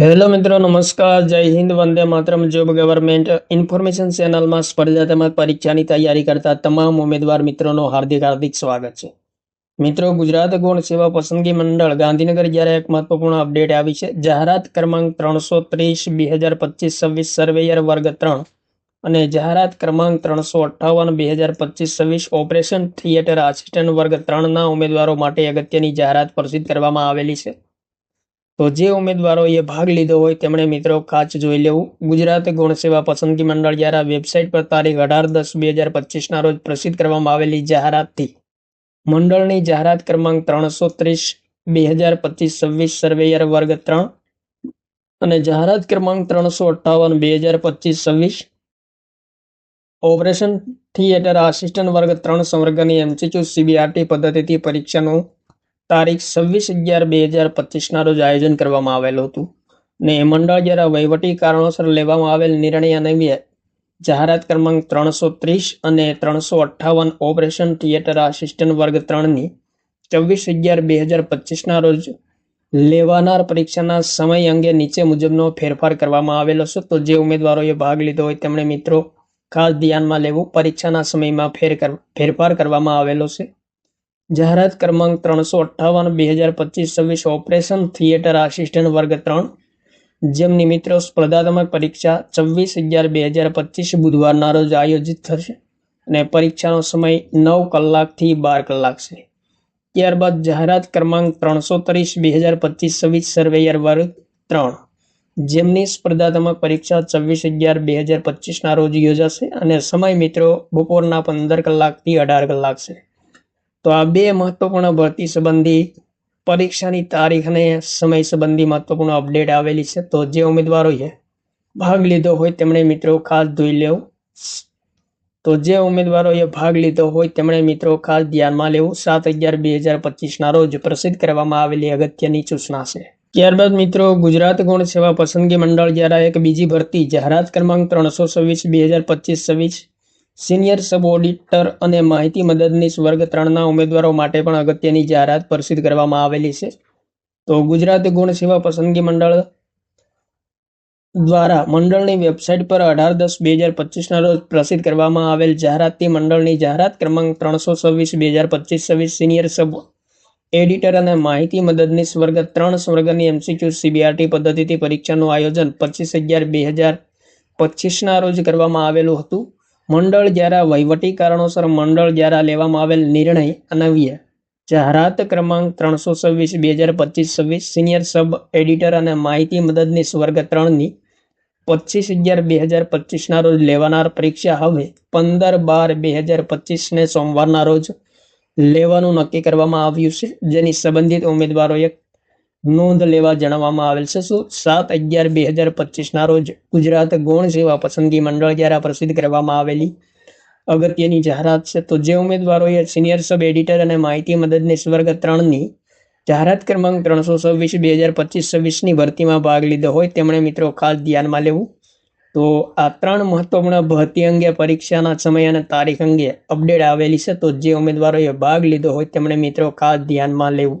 Hello મિત્રો, નમસ્કાર, જય હિન્દ, વંદે માતરમ. જોબ ગવર્મેન્ટ ઇન્ફોર્મેશન ચેનલમાં સ્પર્ધા પરીક્ષાની તૈયારી કરતા તમામ ઉમેદવાર મિત્રોનો હાર્દિક હાર્દિક સ્વાગત છે. મિત્રો, ગુજરાત ગૌણ સેવા પસંદગી મંડળ ગાંધીનગર જ્યારે એક મહત્વપૂર્ણ અપડેટ આવી છે. જાહેરાત ક્રમાંક ત્રણસો ત્રીસ, બે હજાર પચીસ, છવ્વીસ સર્વેયર વર્ગ ત્રણ અને જાહેરાત ક્રમાંક ત્રણસો અઠ્ઠાવન, બે હજાર પચીસ, છવ્વીસ ઓપરેશન થિયેટર આસિસ્ટન્ટ વર્ગ ત્રણના ઉમેદવારો માટે અગત્યની જાહેરાત પ્રસિદ્ધ કરવામાં આવેલી છે. તો જે ઉમેદવારોએ ભાગ લીધો હોય તેમણે મિત્રો કાચ જોઈ લેવું. ગુજરાત ગુણ સેવા પસંદગી મંડળ દ્વારા વેબસાઇટ પર તારીખ અઢાર દસ બે હજાર પચીસના રોજ પ્રસિદ્ધ કરવામાં આવેલી જાહેરાતથી મંડળની જાહેરાત ક્રમાંક ત્રણસો ત્રીસ, બે હજાર પચીસ, છવ્વીસ, સર્વેયર વર્ગ ત્રણ અને જાહેરાત ક્રમાંક ત્રણસો અઠ્ઠાવન, બે હજાર પચીસ, છવ્વીસ. ઓપરેશન થિયેટર આસિસ્ટન્ટ વર્ગ ત્રણ સંવર્ગની એમસીક્યુ સીબીઆરટી પદ્ધતિથી પરીક્ષાનું તારીખ છવ્વીસ અગિયાર બે હજાર પચીસના રોજ આયોજન કરવામાં આવેલું હતું. ને મંડળ દ્વારા વહીવટી કારણોસર લેવામાં આવેલ નિર્ણય અન્વયે જાહેરાત ક્રમાંક ત્રણસો ત્રીસ અને ત્રણસો અઠ્ઠાવન ઓપરેશન થિયેટર આસિસ્ટન્ટ વર્ગ ત્રણની છવ્વીસ અગિયાર બે હજાર પચીસના રોજ લેવાનાર પરીક્ષાના સમય અંગે નીચે મુજબનો ફેરફાર કરવામાં આવેલો છે. તો જે ઉમેદવારોએ ભાગ લીધો હોય તેમણે મિત્રો ખાસ ધ્યાનમાં લેવું. પરીક્ષાના સમયમાં ફેર ફેરફાર કરવામાં આવેલો છે. જાહેરાત ક્રમાંક ત્રણસો અઠ્ઠાવન, બે હજાર પચીસ, છવ્વીસ, ઓપરેશન થિયેટર આસિસ્ટન્ટ વર્ગ ત્રણ. જેમની મિત્રો સ્પર્ધાત્મક પરીક્ષા છવ્વીસ અગિયાર, બે હજાર પચીસ બુધવારના રોજ આયોજિત થશે અને પરીક્ષાનો સમય નવ કલાકથી બાર કલાક છે. ત્યારબાદ જાહેરાત ક્રમાંક ત્રણસો ત્રીસ બે હજાર પચીસ, છવ્વીસ સર્વેયર વર્ગ ત્રણ. જેમની સ્પર્ધાત્મક પરીક્ષા છવ્વીસ અગિયાર, બે હજાર પચીસના રોજ યોજાશે અને સમય મિત્રો બપોરના પંદર કલાકથી અઢાર કલાક છે. તો આ બે મહત્વપૂર્ણ ભરતી સંબંધી પરીક્ષાની તારીખ અને સમય સંબંધી મહત્વપૂર્ણ અપડેટ આવેલી છે. તો જે ઉમેદવારોએ ભાગ લીધો હોય તેમણે મિત્રો ખાસ જોઈ લેવું. તો જે ઉમેદવારોએ ભાગ લીધો હોય તેમણે મિત્રો ખાસ ધ્યાનમાં લેવું. સાત અગિયાર બે હજાર પચીસના રોજ પ્રસિદ્ધ કરવામાં આવેલી અગત્યની સૂચના છે. ત્યારબાદ મિત્રો, ગુજરાત ગુણ સેવા પસંદગી મંડળ દ્વારા એક બીજી ભરતી જાહેરાત ક્રમાંક ત્રણસો છવ્વીસ, બે હજાર પચીસ છવ્વીસ સિનિયર સબ ઓડિટર અને માહિતી મદદનીશ વર્ગ ત્રણના ઉમેદવારો માટે પણ અગત્યની જાહેરાત પ્રસિદ્ધ કરવામાં આવેલી છે. તો ગુજરાત ગુણ સેવા પસંદગી મંડળ દ્વારા મંડળની વેબસાઇટ પર અઢાર દસ બે હજાર પચીસના રોજ પ્રસિદ્ધ કરવામાં આવેલ જાહેરાતથી મંડળની જાહેરાત ક્રમાંક ત્રણસો છવ્વીસ, બે હજાર પચીસ, છવ્વીસ, સિનિયર સબ એડિટર અને માહિતી મદદનીશ વર્ગ ત્રણ વર્ગની એમસીક્યુ સીબીઆરટી પદ્ધતિથી પરીક્ષાનું આયોજન પચીસ અગિયાર, બે હજાર પચીસના રોજ કરવામાં આવેલું હતું. મંડળ દ્વારા વહીવટી કારણોસર મંડળ દ્વારા લેવામાં આવેલ નિર્ણય અનવ્ય જાહેરાત ક્રમાંક ત્રણસો છવ્વીસ, બે હજાર પચીસ છવ્વીસ, સિનિયર સબ એડિટર અને માહિતી મદદનીશ વર્ગ ત્રણની પચીસ અગિયાર, બે હજાર પચીસના રોજ લેવાનાર પરીક્ષા હવે પંદર બાર, બે હજાર પચીસને સોમવારના રોજ લેવાનું નક્કી કરવામાં આવ્યું છે, જેની સંબંધિત ઉમેદવારોએ નોંધ લેવા જણાવવામાં આવેલ છે. શું સાત અગિયાર બે હજાર પચીસના રોજ ગુજરાત ગૌણ સેવા પસંદગી મંડળ દ્વારા પ્રસિદ્ધ કરવામાં આવેલી અગત્યની જાહેરાત છે? તો જે ઉમેદવારોએ સિનિયર સબ એડિટર અને માહિતી મદદનીશ વર્ગ ત્રણની જાહેરાત ક્રમાંક ત્રણસો છવ્વીસ, બે હજાર પચીસ, છવ્વીસની ભરતીમાં ભાગ લીધો હોય તેમણે મિત્રો ખાસ ધ્યાનમાં લેવું. તો આ ત્રણ મહત્વપૂર્ણ ભરતી અંગે પરીક્ષાના સમય અને તારીખ અંગે અપડેટ આવેલી છે. તો જે ઉમેદવારોએ ભાગ લીધો હોય તેમણે મિત્રો ખાસ ધ્યાનમાં લેવું.